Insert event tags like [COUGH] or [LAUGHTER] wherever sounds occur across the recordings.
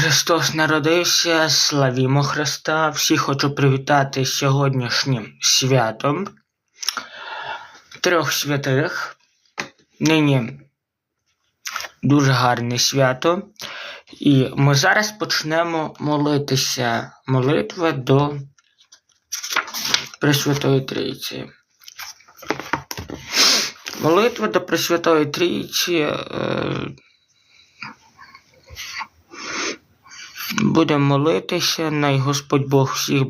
Христос народився, славімо Христа. Всіх хочу привітати сьогоднішнім святом трьох святих. Нині дуже гарне свято. І ми зараз почнемо молитися молитва до Пресвятої Трійці. Молитва до Пресвятої Трійці. Е, Будемо молитися, най Господь Бог всіх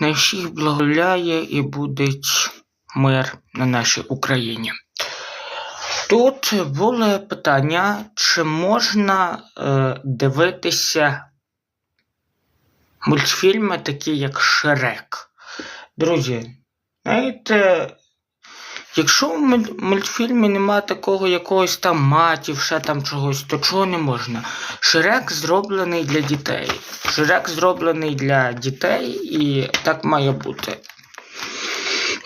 на всіх благоляє і буде мир на нашій Україні. Тут були питання, чи можна е, дивитися мультфільми, такі як Шрек. Друзі, знаєте, якщо в мультфільмі немає такого якогось там матів, ще там чогось, то чого не можна? Шрек зроблений для дітей. Шрек зроблений для дітей і так має бути.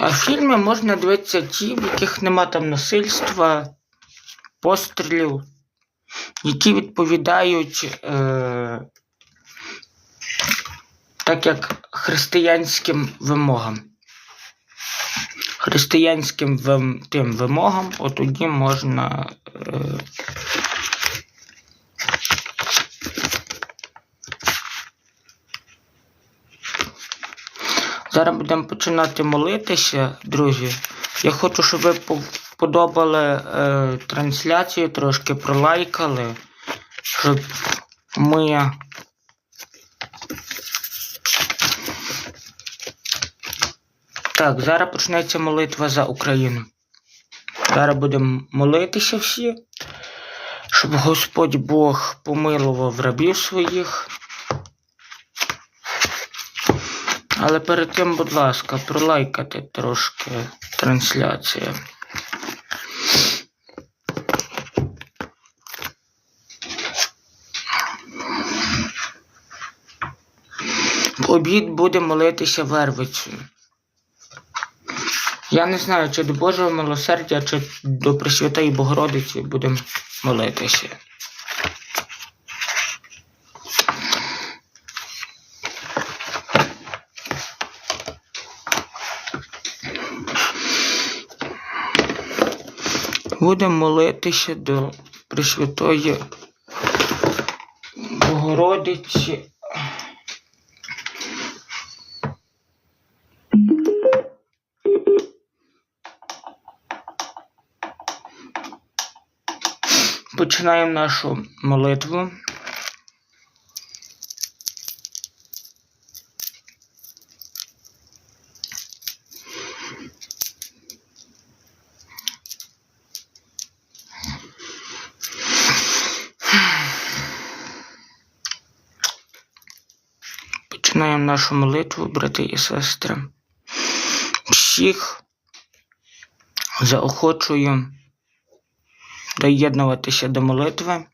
А фільми можна дивитися ті, в яких нема там насильства, пострілів, які відповідають е, так як християнським вимогам. Християнським тим вимогам, от тоді можна. Е, Зараз будемо починати молитися, друзі. Я хочу, щоб ви подобали е, трансляцію, трошки пролайкали, щоб ми. Так, зараз почнеться молитва за Україну. Зараз будемо молитися всі, щоб Господь Бог помилував рабів своїх. Але перед тим, будь ласка, пролайкати трошки трансляцію. В обід буде молитися вервицею. Я не знаю, чи до Божого милосердя, чи до Пресвятої Богородиці будемо молитися. Будемо молитися до Пресвятої Богородиці. Починаємо нашу молитву. Починаємо нашу молитву, брати і сестри. Всіх заохочую доєднуватися до молитви,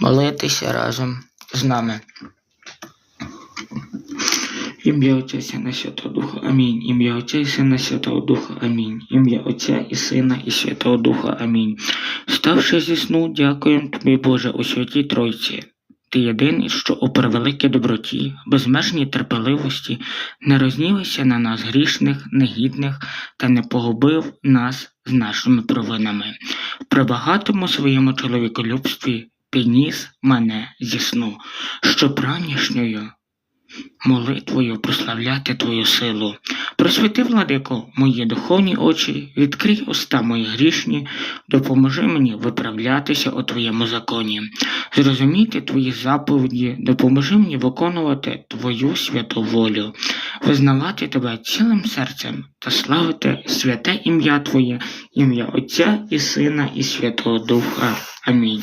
молитися разом з нами. Ім'я Отця і Сина Святого Духа. Амінь. Ім'я Отця і Сина Святого Духа. Амінь. Ім'я Отця і Сина і Святого Духа. Амінь. Ставши зі сну, дякуємо тобі, Боже, у святій Тройці. Ти єдиний, що у превеликій доброті, безмежній терпеливості не рознілися на нас грішних, негідних та не погубив нас з нашими провинами. При багатому своєму чоловіколюбстві підніс мене зі сну, щоб ранішньою молитвою прославляти Твою силу. Просвіти, владико, мої духовні очі, відкрий уста мої грішні, допоможи мені виправлятися у Твоєму законі, зрозуміти Твої заповіді, допоможи мені виконувати Твою святу волю, визнавати Тебе цілим серцем та славити святе ім'я Твоє, ім'я Отця і Сина і Святого Духа. Амінь.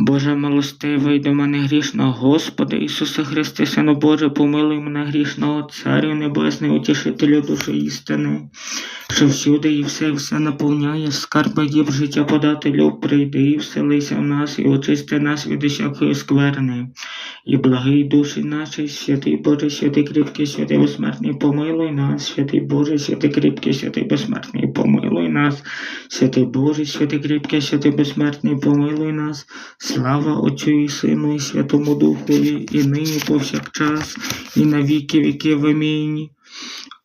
Боже милостивий до мене грішного, Господи Ісусе Христе, Сину Боже, помилуй мене грішного, Царю Небесний, утішителю душі істини, що всюди і все, все наповняє, скарби дів життя подателю, прийди і вселися в нас, і очисти нас від усякої скверни. І благий душі наші, святий Боже, святий кріпкий, святий безсмертний, помилуй нас, святий Боже, святий кріпкий, святий безсмертний, помилуй нас, святий Боже, святий кріпке, святий безсмертний, помилуй нас. Слава Отцю і Сину, і Святому Духові, і нині повсякчас, і на віки віків. Амінь.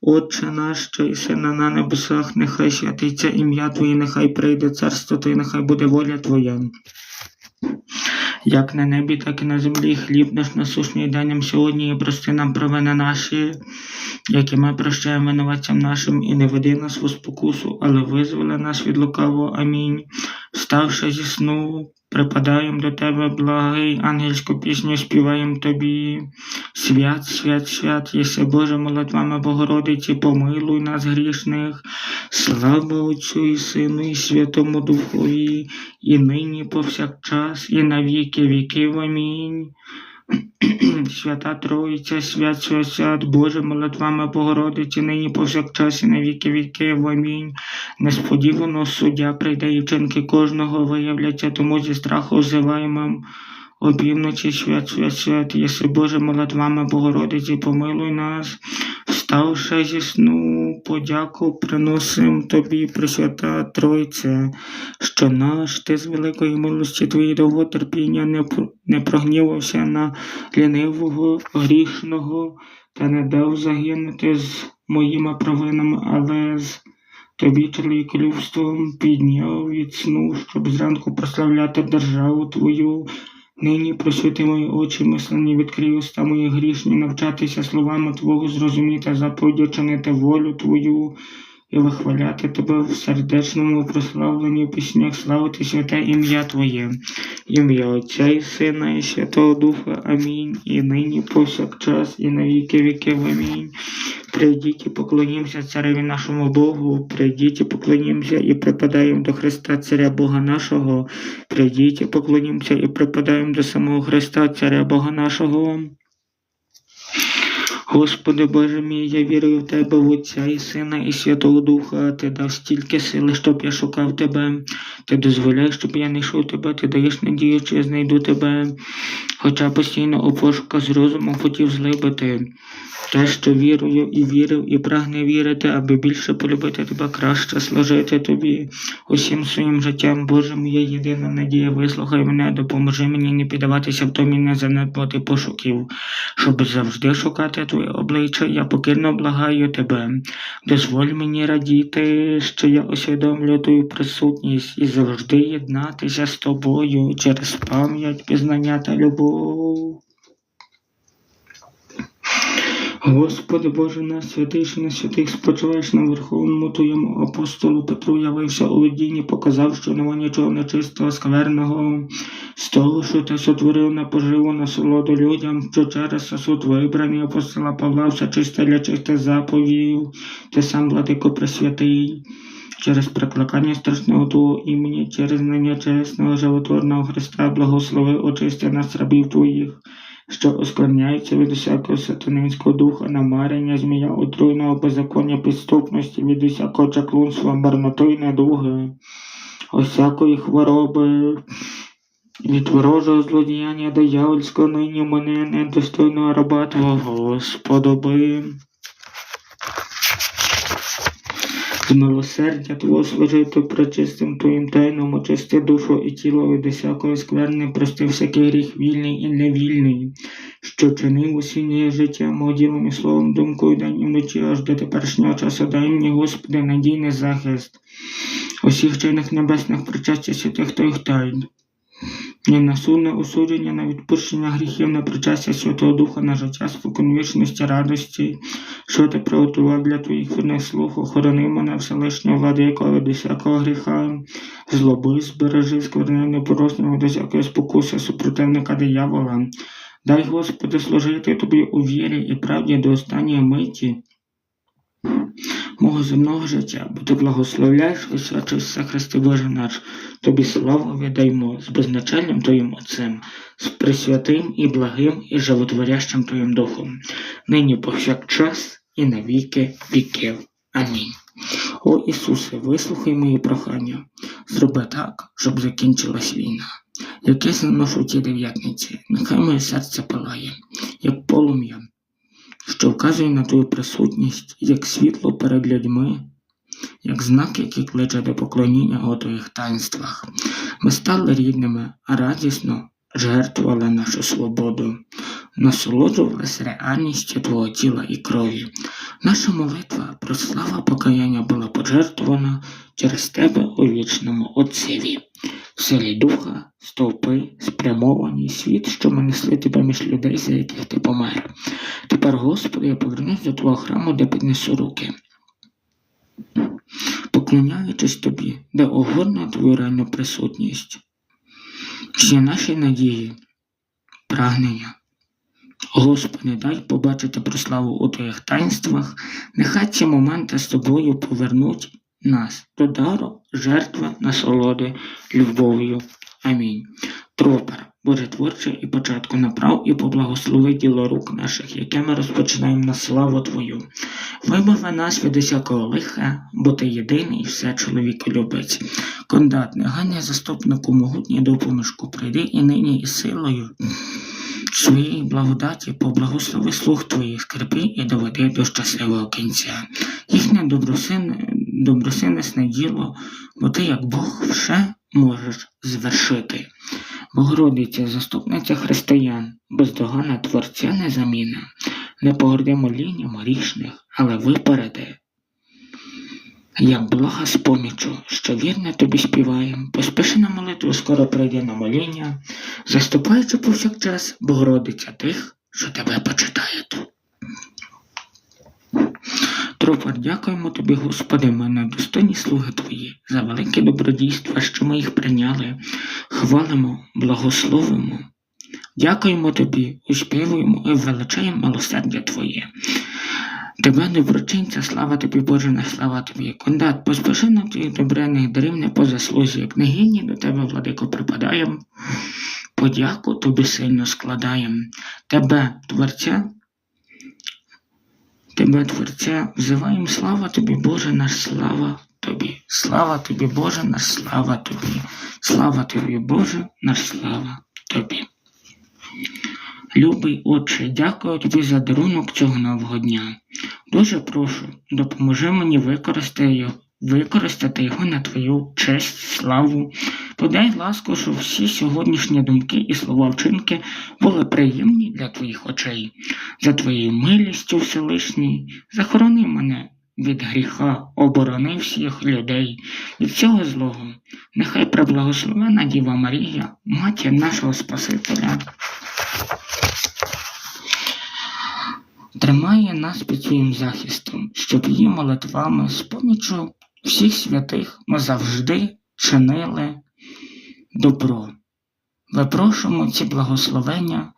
Отче наш, що сина, на небесах, нехай святиться ім'я Твоє, нехай прийде царство Твоє, нехай буде воля Твоя. Як на небі, так і на землі, хліб наш насущний дай нам сьогодні, і прости нам провини наші, які ми прощаємо винуватцям нашим, і не веди нас у спокусу, але визволи нас від лукавого. Амінь. Вставши зі сну, припадаємо до тебе, благий, ангельську пісню співаємо тобі. Свят, свят, свят, єси Боже, молитвами Богородиці, помилуй нас грішних. Слава Отцю і Сину, і Святому Духові, і нині повсякчас, і на віки віків. Амінь. [CLEARS THROAT] Свята Троїця, свят, свят, свят, Боже, молитвами Богородиці, нині повсякчас і на віки віків. Амінь. Несподівано суддя прийде і вчинки кожного виявляться, тому зі страху взиваємо. Обівночі, свят, свят, свят, єси Боже, молитвами Богородиці, помилуй нас, вставши зі сну, подяку приносим тобі, Пресвята Тройце, що наш ти з великої милості твоєї довготерпіння не, не прогнівався на лінивого, грішного та не дав загинути з моїми провинами, але з тобі чоловіколюбством підняв від сну, щоб зранку прославляти державу твою. Нині просвіти мої очі, мислені, відкрий уста мої грішні, навчатися словами Твого, зрозуміти заповіді, чинити волю Твою і вихваляти Тебе в сердечному прославленні піснях, славити святе ім'я Твоє, ім'я Отця і Сина, і Святого Духа. Амінь. І нині повсякчас, і на віки віків. Амінь. Прийдіть і поклонімося цареві нашому Богу, прийдіть і поклонімося і припадаємо до Христа, Царя Бога нашого. Прийдіть і поклонімося і припадаємо до самого Христа, Царя Бога нашого. Господи Боже мій, я вірую в Тебе, в Отця і Сина, і Святого Духа. Ти дав стільки сили, щоб я шукав Тебе. Ти дозволяєш, щоб я не йшов Тебе, ти даєш надію, що я знайду Тебе. Хоча постійно у пошуках з розумом хотів злибити. Те, що вірую і вірив, і прагне вірити, аби більше полюбити тебе, краще служити тобі усім своїм життям. Боже, моя єдина надія, вислухай мене, допоможи мені не піддаватися в томі не занедбати пошуків, щоб завжди шукати твоє обличчя. Я покірно благаю тебе. Дозволь мені радіти, що я усвідомлю твою присутність і завжди єднатися з тобою через пам'ять, пізнання та любов. Господи Боже наш святий, що на святих спочиваєш на верховному Твоєму апостолу Петру явився у видінні, показав, що нема нічого нечистого, скверного, з того, що ти сотворив на поживу насолоду людям, що через сосуд вибраний апостола Павла все чисте для чистих заповів, ти сам, владико Пресвятий. Через прикликання страшного Твого імені, через знання чесного животворного Христа, благослови очисти нас рабів Твоїх, що оскверняються від усякого сатанинського духа, намарення, змія, отруйного беззаконня, підступності, від усякого чаклунства, марноти й недуги, усякої хвороби, від ворожого злодіяння диявольського нині мене недостойного раба Твого, сподоби. З милосердя Твого служити причистим Твоїм тайном, очисти душу і тіло від всякої скверни, прости всякий гріх вільний і невільний, що чинив усіннє життя моділом і словом, думкою день і вночі, аж до теперішнього часу дай мені, Господи, надійний захист усіх чинних небесних причастя святих Твоїх тайн. Ні на судне осудження, на відпущення гріхів, на причастя Святого Духа, на життя споконвічності, радості, що ти приготував для твоїх вірних слуг, охорони мене Вселишнього владико від усякого гріха, злоби, збережи, скверни непорочного від усякої спокуси супротивника диявола. Дай, Господи, служити тобі у вірі і правді до останньої миті. Мого земного життя, бо ти благословляєш Ісуса все Христи Боже наш, тобі славу віддаймо з безначальним Твоїм Отцем, з пресвятим і благим і животворящим Твоїм Духом, нині повсякчас і на віки віків. Амінь. О Ісусе, вислухай мої прохання, зроби так, щоб закінчилась війна. Як я заношу ті дев'ятниці, нехай моє серце палає, як полум'я, що вказує на твою присутність, як світло перед людьми, як знак, який кличе до поклоніння у твоїх таїнствах. Ми стали рідними, а радісно жертвували нашу свободу, насолоджувалися реальністю твого тіла і крові. Наша молитва про слава покаяння була пожертвована через тебе у вічному Отцеві. В силі духа, стовпи, спрямовані, світ, що ми несли тебе між людей, за яких ти помер. Тепер, Господи, я повернусь до Твого храму, де піднесу руки. Поклоняючись тобі, де угодно твою реальну присутність. Всі наші надії, прагнення. Господи, дай побачити прославу у Твоїх таїнствах, нехай ці моменти з тобою повернуть нас до дару, жертви, насолоди, любов'ю. Амінь. Тропер, Боже і початку направ і поблагослови діло рук наших, яке ми розпочинаємо на славу Твою. Вибави нас від усякого лиха, бо ти єдиний, і все чоловік любить. Кондат, негайний заступнику могутній допоміжку, прийди і нині із силою своєї благодаті поблагослови слух твоїх, скрипи і доведи до щасливого кінця. Їхнє добросинне, добросинесне діло, бо ти, як Бог, все можеш звершити. Богородиця, заступниця християн, бездоганна Творця незаміна, не погорди молінням грішних, але випереди. Як блага з помічу, що вірне тобі співаєм, поспіши на молитву, скоро прийде на моління, заступаючи повсякчас Богородиця тих, що тебе почитають. Тропар, дякуємо тобі, Господи, ми недостойні слуги Твої, за велике добродійство, що ми їх прийняли, хвалимо, благословимо. Дякуємо тобі, успівуємо і величаємо милосердя Твоє. Тебе, доброчинця, слава тобі, Боже, на слава тобі, кондат, поспіши на твоїх добрених дарів не по заслузі, як негідні до тебе, владико, припадаєм, подяку тобі сильно складаєм. Тебе, Творця, тебе, Творця, взиваєм, слава тобі, Боже, наш слава тобі, слава тобі, Боже, наш слава тобі, слава тобі, Боже, наш слава тобі. Любий Отче, дякую тобі за дарунок цього нового дня. Дуже прошу, допоможи мені використати його, використати його на твою честь, славу. Подай ласку, щоб всі сьогоднішні думки і слова вчинки були приємні для твоїх очей. За твоєю милістю Всевишній, захорони мене від гріха, оборони всіх людей, від цього злого. Нехай преблагословена Діва Марія, матір нашого Спасителя. Тримає нас під своїм захистом, щоб її молитвами з помічю всіх святих ми завжди чинили добро. Випрошуємо ці благословення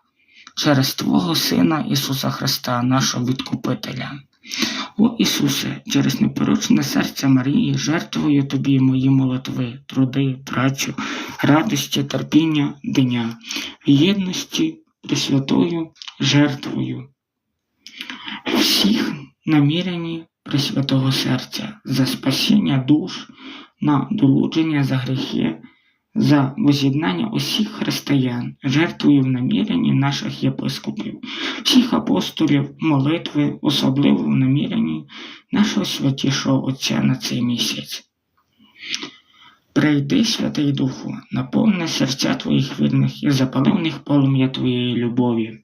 через Твого Сина Ісуса Христа, нашого Відкупителя. О Ісусе, через непорочне серце Марії, жертвую Тобі мої молитви, труди, працю, радості, терпіння, дня, єдності Пресвятою жертвою всіх намірені Пресвятого серця за спасіння душ, на долудження за гріхи, за воз'єднання усіх християн, жертвою в наміренні наших єпископів, всіх апостолів, молитви, особливо в наміренні нашого святішого Отця на цей місяць. Прийди, Святий Духу, наповни серця Твоїх вірних і запали в них полум'я Твоєї любові.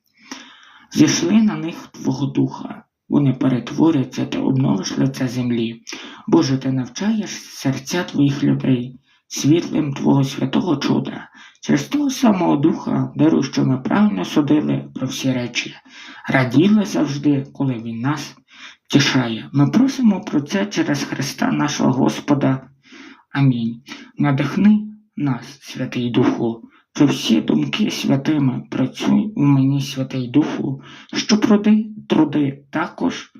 Зійшли на них Твого Духа, вони перетворяться, ти обновиш лице землі. Боже, ти навчаєш серця Твоїх людей, світлим Твого святого чуда, через того самого Духа, дару, що ми правильно судили про всі речі, раділи завжди, коли Він нас втішає. Ми просимо про це через Христа нашого Господа. Амінь. Надихни нас, Святий Духу, що всі думки святими працюй у мені, Святий Духу, що труди також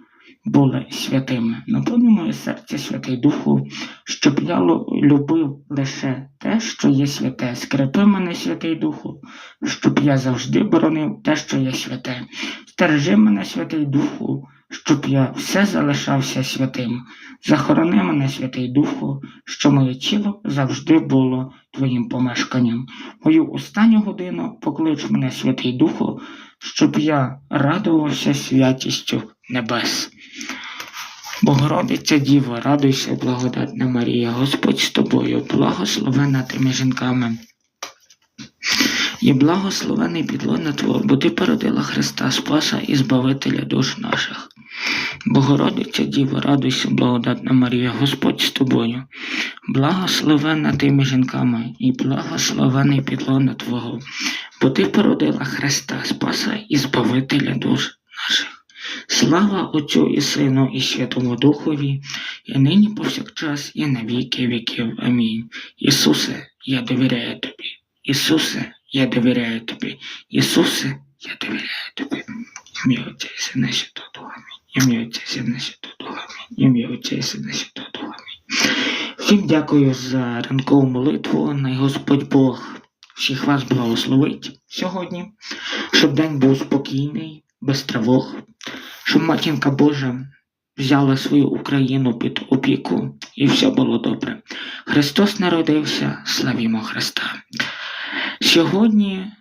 були святими. Наповни моє серце святий Духу, щоб я любив лише те, що є святе. Скрепи мене, святий Духу, щоб я завжди боронив те, що є святе. Стережи мене, святий Духу, щоб я все залишався святим. Захорони мене, святий Духу, що моє тіло завжди було твоїм помешканням. Мою останню годину поклич мене, святий Духу, щоб я радувався святістю небес. Богородиця Діво, радуйся, благодатна Марія, Господь з тобою, благословена ти між жінками. І благословений підлона Твого, бо ти породила Христа Спаса і Збавителя душ наших. Богородиця Діво, радуйся, благодатна Марія, Господь з тобою, благословена ти між жінками, і благословений підлона Твого, бо ти породила Христа Спаса і Збавителя душ. Слава Отцю і Сину, і Святому Духові, і нині повсякчас, і на віки віків. Амінь. Ісусе, я довіряю тобі. Ісусе, я довіряю тобі. Ісусе, я довіряю тобі. Ім'я Отця і Сина Святого Духа. Ім'я Отця і Сина Святого Духа. Ім'я Отця і Сина Святого Духа. Всім дякую за ранкову молитву. Най Господь Бог всіх вас благословить сьогодні, щоб день був спокійний, без тривог, щоб матінка Божа взяла свою Україну під опіку і все було добре. Христос народився, славімо Христа. Сьогодні,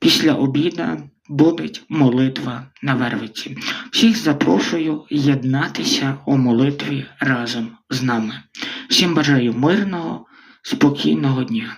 після обіда, буде молитва на Вервиці. Всіх запрошую єднатися у молитві разом з нами. Всім бажаю мирного, спокійного дня.